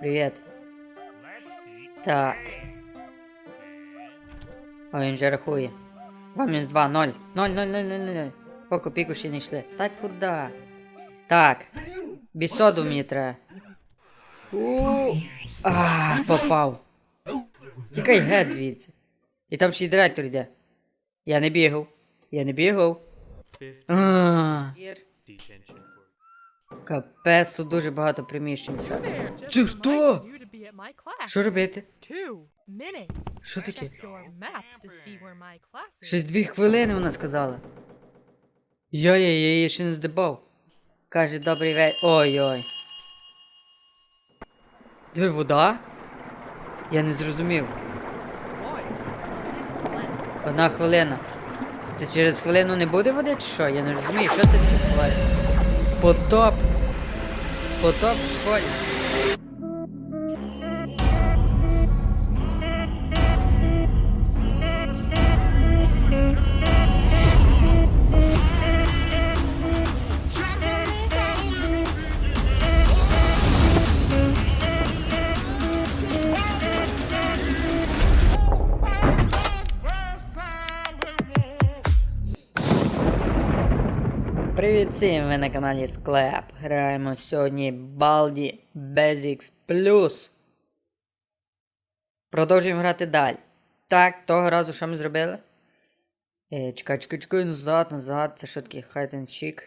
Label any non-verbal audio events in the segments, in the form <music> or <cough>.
Привіт. Так. О, він вже рахує. 2 мінус 2, 0. 0, 0, 0, 0, 0. По копійку ще не йшли. Так куди? Так. Бісоду мені треба. У. А, попав. Тікай геть звідси. І там ще й директор йде. Я не бігав. Я не бігав. А, Капець, тут дуже багато приміщень. Це хто? Що робити? Що таке? Щось дві хвилини вона сказала. Йой, я її ще не здибав. Каже, добрий вечір. Ой-ой. Диви, вода? Я не зрозумів. Одна хвилина. Це через хвилину не буде води чи що? Я не розумію, що це таке створює. Потоп. Потоп в школі. Всім! Ви на каналі Склеп. Граємо сьогодні Baldi Basics Plus. Продовжуємо грати далі. Так, того разу що ми зробили? Е, чекай, чекай, чекай, назад, назад. Це що таке and seek?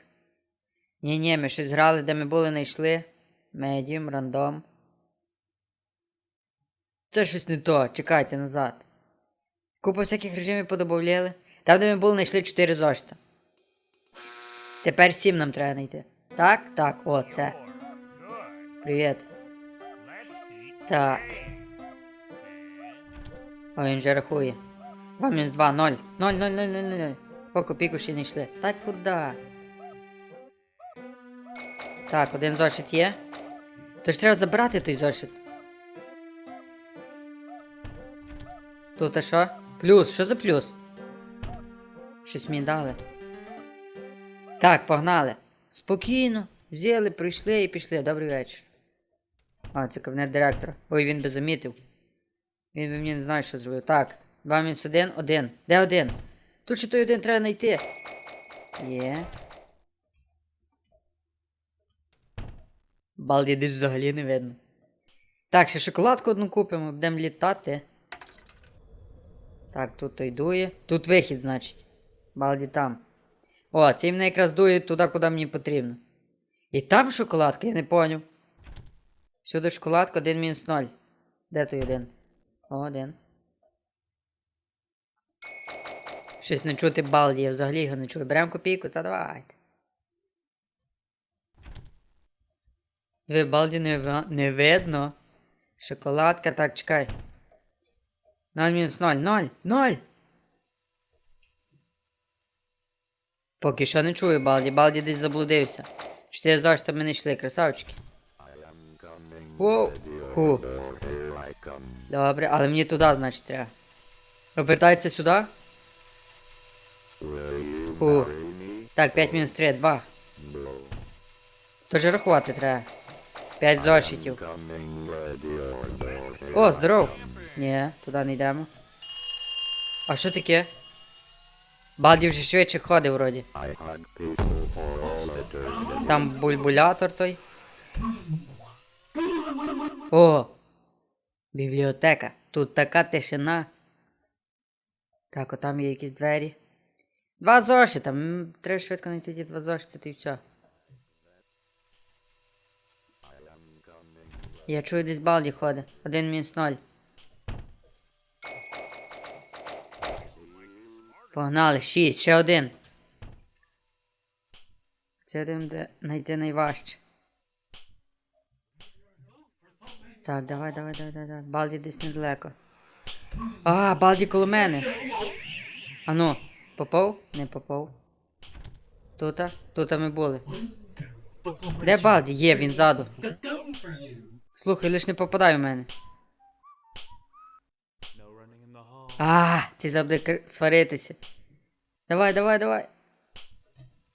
Ні, ні, ми щось грали, де ми були, знайшли. Medium, рандом. Це щось не то. Чекайте назад. Купу всяких режимів подобавляли. Там, де ми були, знайшли 4 зошита. Тепер сім нам треба знайти. Так, так, о, це. Привіт. Так. О, він вже рахує. 2 мінус 2, 0. 0, 0, 0, 0, 0. По копійку ще не йшли. Так куди? Так, один зошит є. Тож треба забрати той зошит. Тут а що? Плюс, що за плюс? Щось мені дали. Так, погнали. Спокійно. Взяли, прийшли і пішли. Добрий вечір. А, це кабінет директора. Ой, він би замітив. Він би мені не знає, що зробив. Так, 2 мінус 1, 1. Де один? Тут ще той один треба знайти. Є. Балді десь взагалі не видно. Так, ще шоколадку одну купимо, будемо літати. Так, тут той дує. Тут вихід, значить. Балді там. О, цей мене якраз дує туди, куди мені потрібно. І там шоколадка, я не поняв. Всюди шоколадка, 1 мінус 0. Де той один? О, один. Щось не чути балді, я взагалі його не чую. Беремо копійку, та давайте. Ви балді не, не видно. Шоколадка, так, чекай. 0 мінус 0, 0, 0! Поки що не чую Балді, Балді десь заблудився. Чотири зошита ми не йшли, красавчики. Воу. Добре, але мені туди, значить, треба. Обертається сюди. Ху. Так, 5 мінус 3, 2. Тож рахувати треба. 5 зошитів. О, здоров. Ні, туди не йдемо. А що таке? Балді вже швидше ходить вроді. Там бульбулятор той. О! Бібліотека. Тут така тишина. Так, отам є якісь двері. Два зошита. Треба швидко знайти ті два зошита, та й все. Я чую десь балді ходить. Один мінус ноль. Погнали, шість, ще один. Це один де знайти найважче. Так, давай, давай, давай, давай, давай. Балді десь недалеко. А, Балді коло мене. Ану, попав? Не попав. Тута? Тута ми були. Де Балді? Є, він ззаду. Слухай, лиш не попадай в мене. А, забуде кр- сваритися. Давай, давай, давай.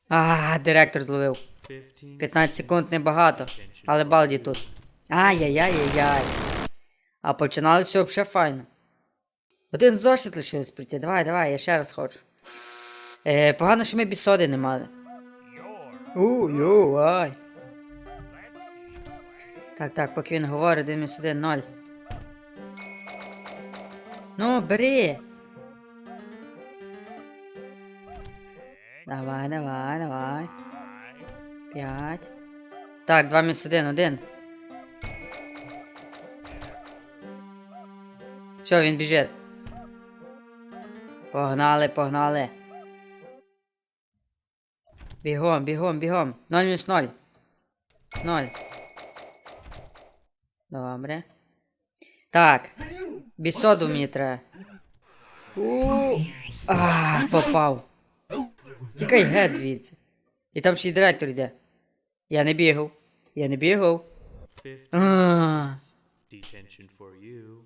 А, директор зловив. 15 15 секунд небагато, але балді тут. Ай-яй-яй-яй-яй. А починали все взагалі файно. Один зошит лишилось прийти. Давай, давай, я ще раз хочу. Е, погано, що ми бісоди не мали. У, йо, ай. Так, так, поки він говорить, дивимось один, ноль. Ну, бери. Давай, давай, давай. П'ять. Так, два мінус один, один. Все, він біжить. Погнали, погнали. Бігом, бігом, бігом. Ноль мінус ноль. Ноль. Добре. Так. Бісоду мені треба. У. А, попав. Тікай геть звідси. І там ще й директор йде. Я не бігав. Я не бігав. А.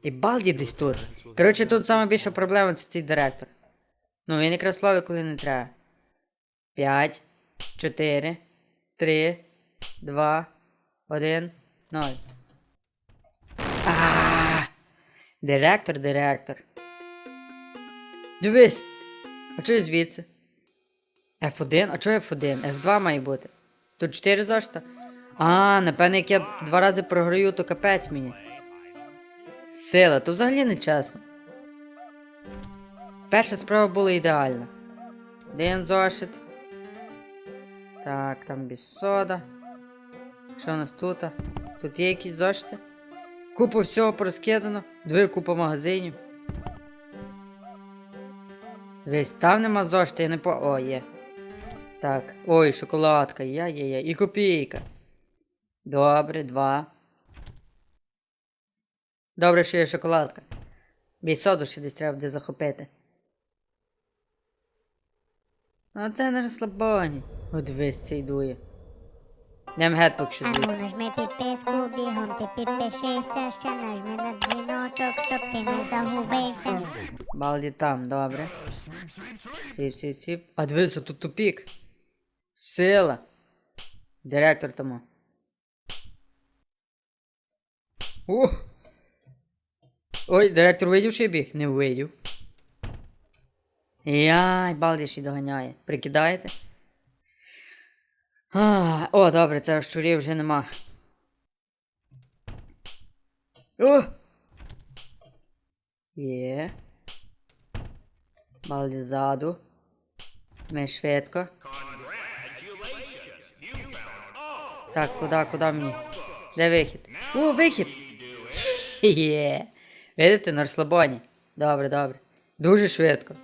І балді десь тут. Коротше, тут саме більша проблема це цей директор. Ну, він якраз словить, коли не треба. П'ять, чотири, три, два, один, ноль. А, Директор, директор. Дивись. А чого звідси? F1? А чого F1? F2 має бути. Тут 4 зошита? А, напевно, як я два рази програю, то капець мені. Сила, то взагалі не чесно. Перша справа була ідеальна. Один зошит. Так, там без сода. Що у нас тут? Тут є якісь зошити? Купа всього порозкидано. Дві купа магазинів. Дивись, там нема зошити, я не по. О, є. Так. Ой, шоколадка, я є, є. І копійка. Добре, два. Добре, що є шоколадка. Бій соду ще десь треба буде захопити. Ну це не розслабоні. О, дивись, це йдує. Нем гет поки що звідти. Ану, нажми підписку, бігом ти підпишися, ще нажми на дзвіночок, щоб ти не загубився. Балді там, добре. Сіп, сіп, сіп. А дивися, тут тупік. Сила. Директор тому. Ух. Ой, директор видів, що я біг? Не видів. Яй, Балді ще доганяє. Прикидаєте? А, о, добре, це щурів вже нема. О! Є. Балді ззаду. Ми швидко. Так, куди, куди мені? Де вихід? О, вихід! <laughs> Є. Видите, на розслабоні. Добре, добре. Дуже швидко.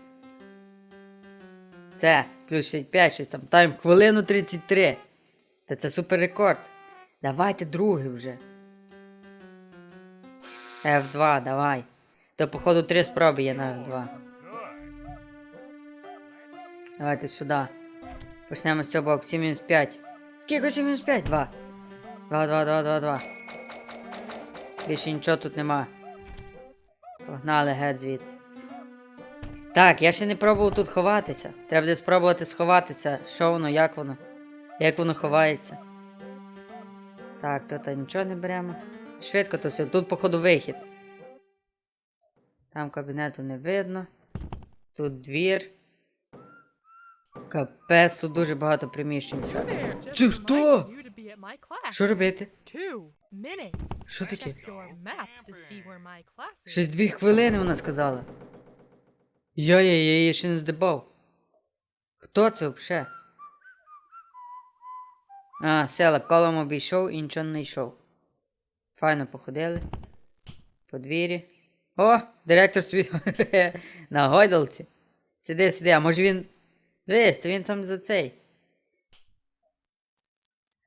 Це, плюс 65, щось там. Тайм хвилину 33. Та це супер рекорд. Давайте другий вже. F2, давай. То, походу, три спроби є на F2. Давайте сюди. Почнемо з цього боку. 7 мінус 5. Скільки 7 мінус 5? 2. 2, 2, 2, 2, 2. Більше нічого тут нема. Погнали геть звідси. Так, я ще не пробував тут ховатися. Треба буде спробувати сховатися. Що воно, як воно? Як воно ховається. Так, тут нічого не беремо. Швидко то все. Тут, походу, вихід. Там кабінету не видно. Тут двір. Капець, тут дуже багато приміщень. Це хто? Що робити? Що таке? Щось дві хвилини вона сказала. Я, я, її ще не здибав. Хто це взагалі? А, села, колом обійшов і нічого не йшов. Файно походили. По двірі. О, директор собі <laughs> на гойдалці. Сиди, сиди, а може він. Дивись, то він там за цей.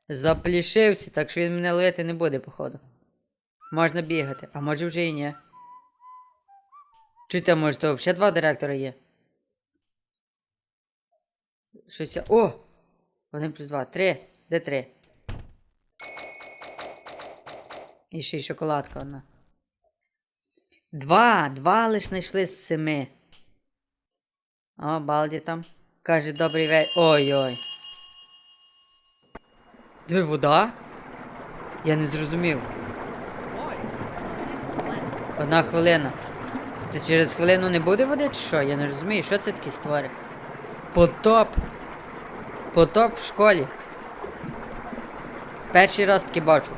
Заплішився, так що він мене ловити не буде, походу. Можна бігати, а може вже і ні. Чуєте, може, то взагалі два директора є? Щось я. О! Один плюс два. Три. Де три? І ще й шоколадка одна. Два! Два лиш знайшли з семи. О, балді там. Каже, добрий вечір. Ой-ой. Диви, вода? Я не зрозумів. Одна хвилина. Це через хвилину не буде води чи що? Я не розумію, що це таке створи? Потоп. Потоп в школі. Перший раз таки бачу.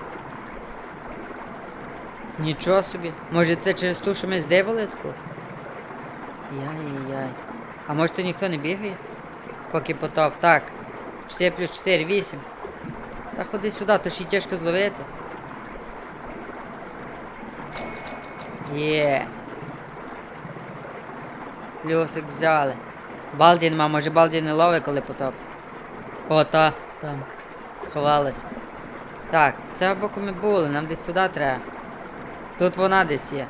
Нічого собі. Може це через ту, що ми здивали таку? Яй-яй-яй. А може то ніхто не бігає? Поки потоп. Так. 4 плюс 4, 8. Та ходи сюди, то ще й тяжко зловити. Є. Плюсик взяли. Балді нема, може Балді не ловить, коли потоп. О, та, там. Сховалася. Так, цього боку ми були, нам десь туди треба. Тут вона десь є.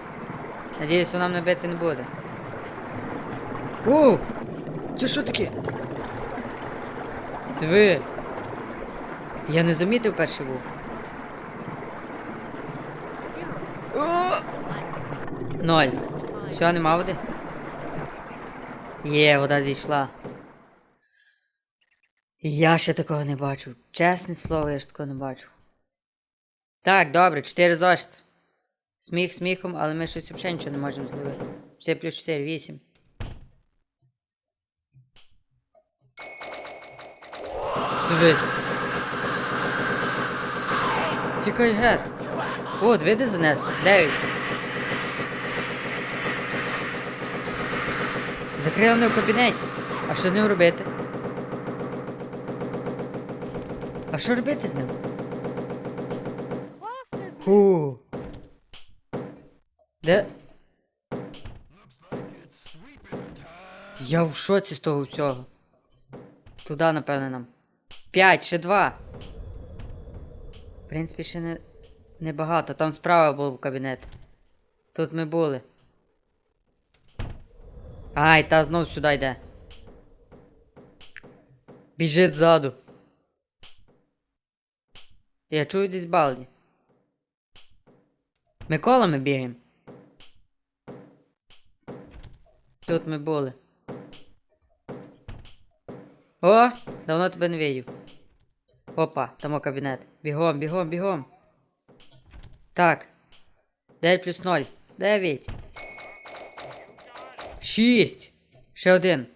Надіюсь, вона мене бити не буде. О! Це що таке? Диви. Я не замітив перший був. Ноль. Все, нема води. Є, вода зійшла. Я ще такого не бачу. Чесне слово, я ж такого не бачу. Так, добре, 4 зошит. Сміх сміхом, але ми щось взагалі нічого не можемо зробити. 4 плюс 4, 8. Дивись. Тікай гет. О, диви, де занесли. 9. Закрила мене в кабінеті. А що з ним робити? А що робити з ним? Фу. Де? Я в шоці з того всього. Туда, напевне, нам. П'ять, ще два. В принципі, ще не... не багато. Там справа був кабінет. Тут ми були. Ай, та знов сюди йде. Біжить ззаду. Я чую десь балді. Ми колами бігаємо. Тут ми були. О, давно тебе не видів. Опа, там кабінет. Бігом, бігом, бігом. Так. 9 плюс 0. 9. 6. Ще один.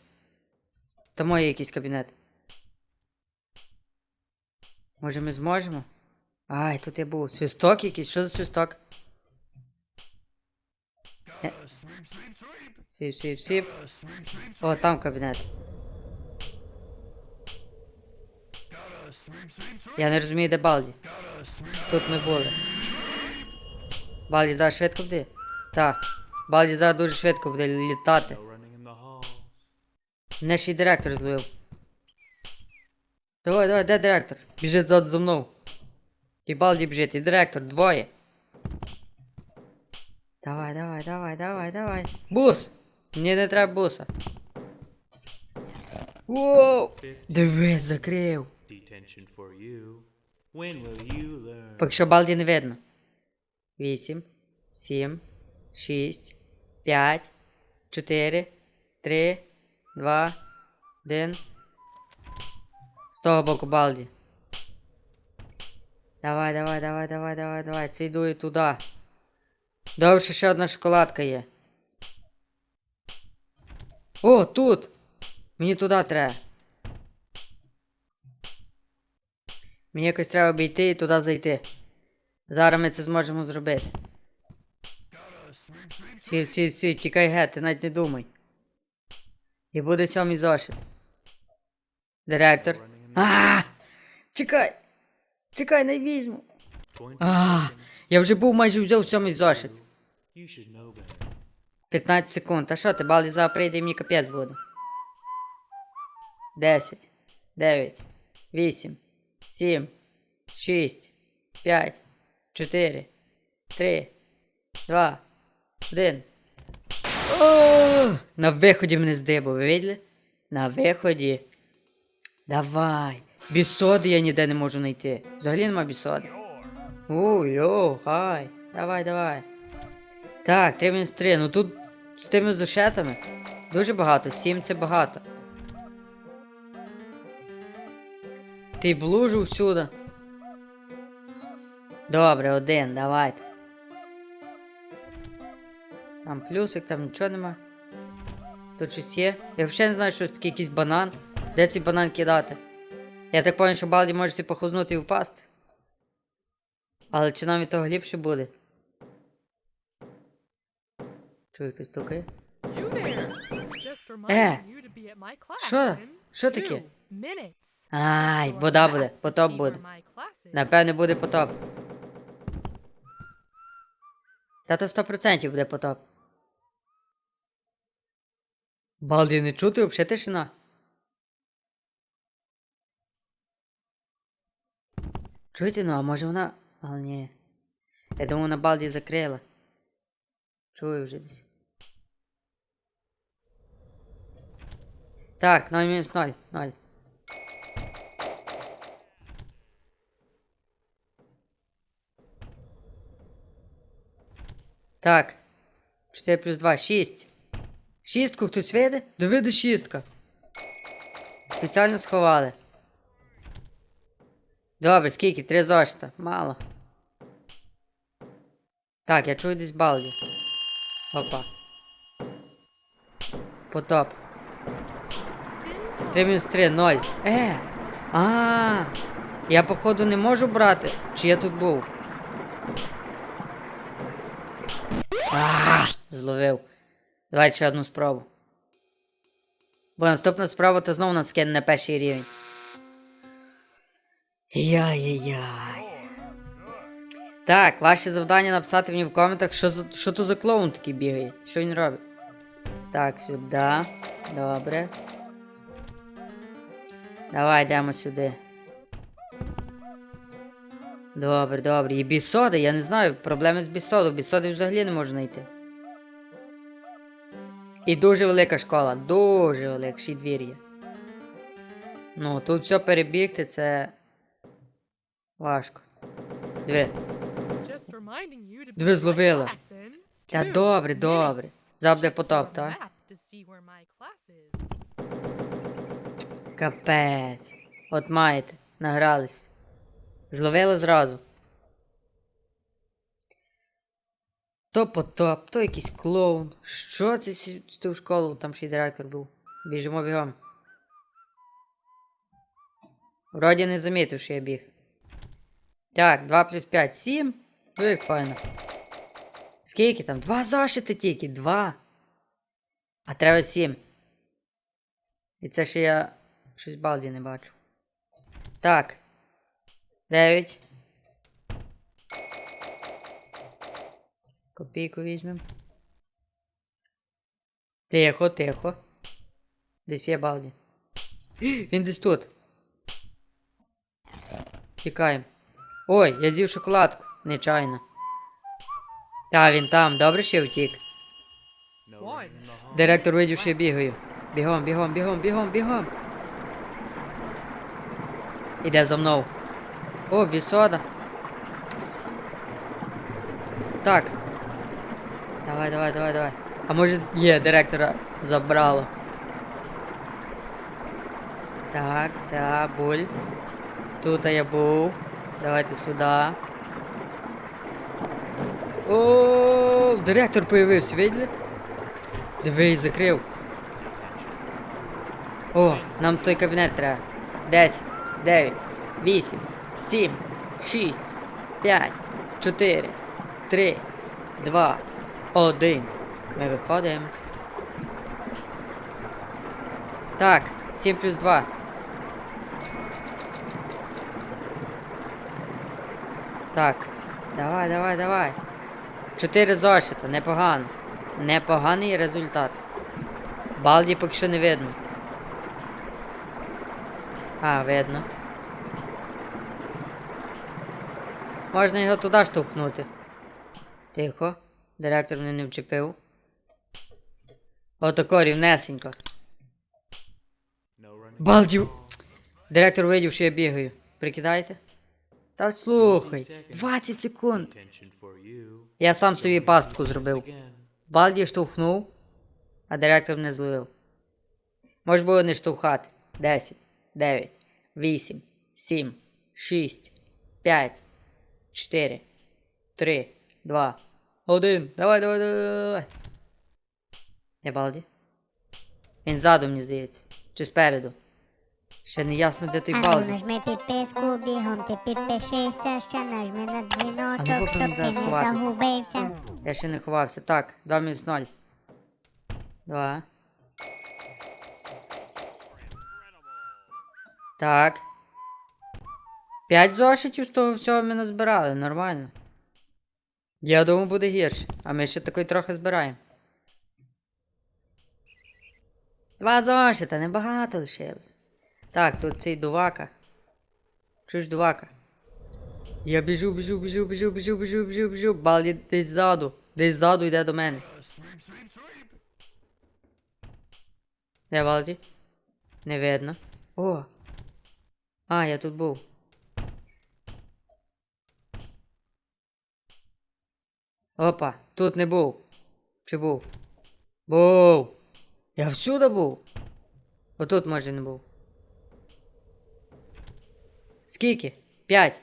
Там є якийсь кабінет. Може ми зможемо? Ай, тут я був. Свисток якийсь? Що за свисток? Сіп, сіп, сіп. О, там кабінет. Я не розумію, де Балді. Тут ми були. Балді зараз швидко буде? Так. Балді зараз дуже швидко буде літати. Мене ще й директор зловив. Давай, давай, де директор? Біжить ззаду за мною. І Балді біжить, і директор, двоє. Давай, давай, давай, давай, давай. Бус! Мені не треба буса. Воу! Дивись, закрив. Поки що Балді не видно. Вісім, сім, шість, п'ять, чотири, три, два, один. З того боку Балді. Давай, давай, давай, давай, давай, давай. Це йду і туди. Добре, ще одна шоколадка є. О, тут! Мені туди треба. Мені якось треба обійти і туди зайти. Зараз ми це зможемо зробити. Світ, світ, світ, тікай геть, ти навіть не думай. І буде сьомий зошит. Директор. А! Чекай! Чекай, не візьму. 20 А! Я вже був майже взяв сьомий зошит. You should know better. 15 секунд. А що ти, зараз прийде і мені капець буде. 10, 9, 8, 7, 6, 5, 4, 3, 2, 1. О! На виході мене здибав, ви виділи? На виході. Давай. Бісоди я ніде не можу знайти. Взагалі нема бісоди. О, йо, хай. Давай, давай. Так, 3 мінус 3. Ну тут з тими зошетами дуже багато. 7 це багато. Ти блужу всюди. Добре, один, давайте. Там плюсик, там нічого нема. Тут щось є. Я взагалі не знаю, що це таке якийсь банан. Де цей банан кидати? Я так пам'ятаю, що Балді може похознути і впасти. Але чи нам від того ліпше буде? Чую, хтось стукає? Е, що? Що таке? Ай, вода буде, потоп буде. Напевне, буде потоп. Та то 100% буде потоп. Балді не чути, взагалі тишина. Чуєте, ну, а може вона. Але ні. Я думаю, вона Балді закрила. Чую вже десь. Так, 0 мінус 0, 0. Так. 4 плюс 2, 6. Шістку хтось види? Довиди шістка. Спеціально сховали. Добре, скільки? Три зошита. Мало. Так, я чую десь балді. Опа. Потоп. Stin 3 мінус 3, 0. Е! А! Я походу не можу брати. Чи я тут був? А! Зловив. Давайте ще одну спробу. Бо наступна спроба то знову нас скине на перший рівень. Яй-яй-яй. Так, ваше завдання написати мені в коментах, що, за, що то за клоун такий бігає. Що він робить? Так, сюди. Добре. Давай йдемо сюди. Добре, добре. І бісоди, я не знаю, проблеми з бісоду. Бісоди взагалі не можу знайти. І дуже велика школа, дуже велика, ще двір є. Ну, тут все перебігти, це. Важко. You Диви, зловила. Та добре, добре. Завжди потоп, так? Капець. От маєте, награлись. Зловили зразу. То потоп, то якийсь клоун. Що це з ту школу? Там ще й директор був. Біжимо бігом. Вроді не замітив, що я біг. Так, 2 плюс 5, 7. Ну як файно. Скільки там? Два зошити тільки, два. А треба 7. І це ще я щось балді не бачу. Так. 9. Копійку візьмем. Тихо, тихо. Десь є балді. <gasps> Він десь тут. Тікаємо. Ой, я з'їв шоколадку. Нечайно. Та, він там, добре ще втік. Директор видів, що я бігаю. Бігом, бігом, бігом, бігом, бігом. Іде за мною. О, бісода. Так. Давай, давай, давай, давай. А може є, директора забрало. Так, ця буль. Тут я був. Давайте сюди. О, директор появився, видели? Дивись, закрив. О, нам той кабінет треба. 10, 9, 8, 7, 6, 5, 4, 3, 2, 1. Ми виходимо. Так, 7 плюс 2. Так, давай, давай, давай. 4 зошита, непогано. Непоганий результат. Балді поки що не видно. А, видно. Можна його туди штовхнути. Тихо. Директор мене не вчепив. Отако рівнесенько. No running. Балді! Директор видів, що я бігаю. Прикидаєте? Та слухай. 20 секунд. Я сам собі пастку зробив. Балді штовхнув, а директор не зловив. Може було не штовхати. 10, 9, 8, 7, 6, 5, 4, 3, 2, 1. Давай, давай, давай, давай. Де Балді? Він ззаду, мені здається. Чи спереду? Ще не ясно, де той Балді. нажми підписку, бігом ти підпишися, ще нажми на А ну, дзвіночок, попробуй щоб ти зараз не загубився. Я ще не ховався. Так, 2 мінус 0. 2. Так. 5 зошитів з того всього ми назбирали, нормально. Я думав, буде гірше, а ми ще такий трохи збираємо. Два зошита, небагато лишилось. Так, тут цей дувака. Чуєш дувака? Я біжу, біжу, біжу, біжу, біжу, біжу, біжу, біжу. Балді десь ззаду. Десь ззаду йде до мене. Де Балді? Не видно. О! А, я тут був. Опа, тут не був. Чи був? Був. Я всюди був. Отут може не був. Скільки? П'ять.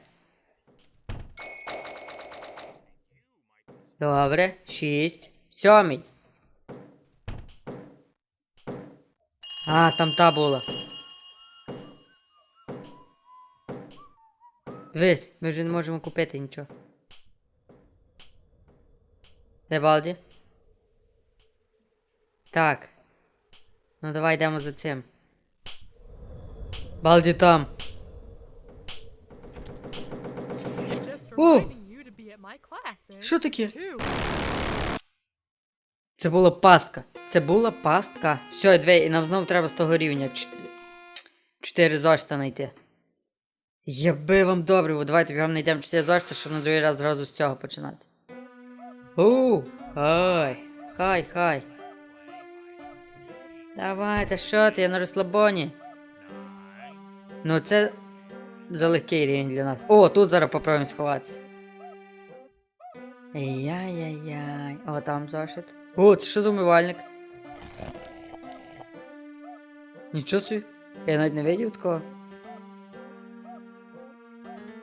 Добре, шість. Сьомий. А, там та була. Дивись, ми вже не можемо купити нічого. Де Балді? Так. Ну давай йдемо за цим. Балді там. Classes. Що таке? Це була пастка. Це була пастка. Все, дві, і нам знову треба з того рівня. Чотири зошита знайти. Єби вам добре, бо давайте бігом знайдемо чотири зошита, щоб на другий раз зразу з цього починати. У, хай, хай, хай. Давайте, що ти, я на розслабоні. Ну це за легкий рівень для нас. О, тут зараз попробуємо сховатися. Яй-яй-яй. О, там зошит. О, це що за умивальник? Нічого собі. Я навіть не видів такого.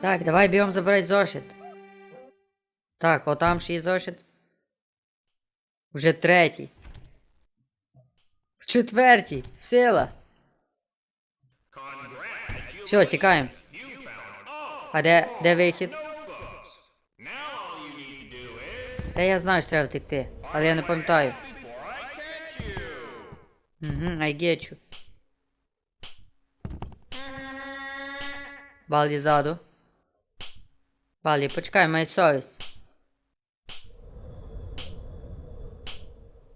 Так, давай бігом забирай зошит. Так, о там ще є зошит. Вже третій. В четвертій. Сила. Все, тікаємо. А де, де вихід? Та я знаю, що треба втекти, але я не пам'ятаю. Угу, I get you. Балді ззаду. Балді, почекай, май совість.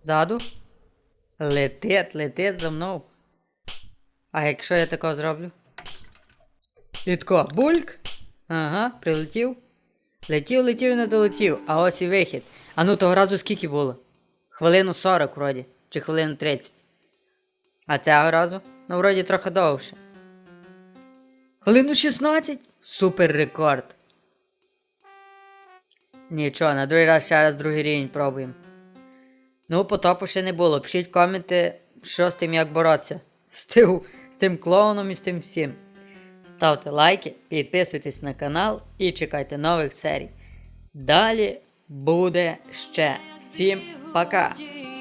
Ззаду? Летить, летить за мною. А якщо я такого зроблю? І тако, бульк. Ага, прилетів. Летів, летів і не долетів, а ось і вихід. А ну того разу скільки було? Хвилину 40 вроді, чи хвилину 30. А цього разу? Ну, вроді трохи довше. Хвилину 16? Супер рекорд. Нічого, на другий раз ще раз другий рівень пробуємо. Ну, потопу ще не було. Пишіть коменти, що з тим як боротися. З тим, з тим клоуном і з тим всім. Ставте лайки, підписуйтесь на канал і чекайте нових серій. Далі буде ще. Всім пока!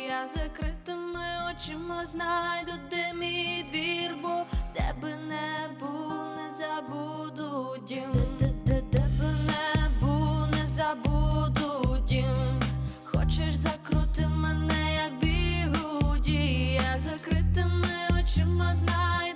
Я закритими очима знайду, де мій двір, бо де би не був, не забуду дім. Очима знайду,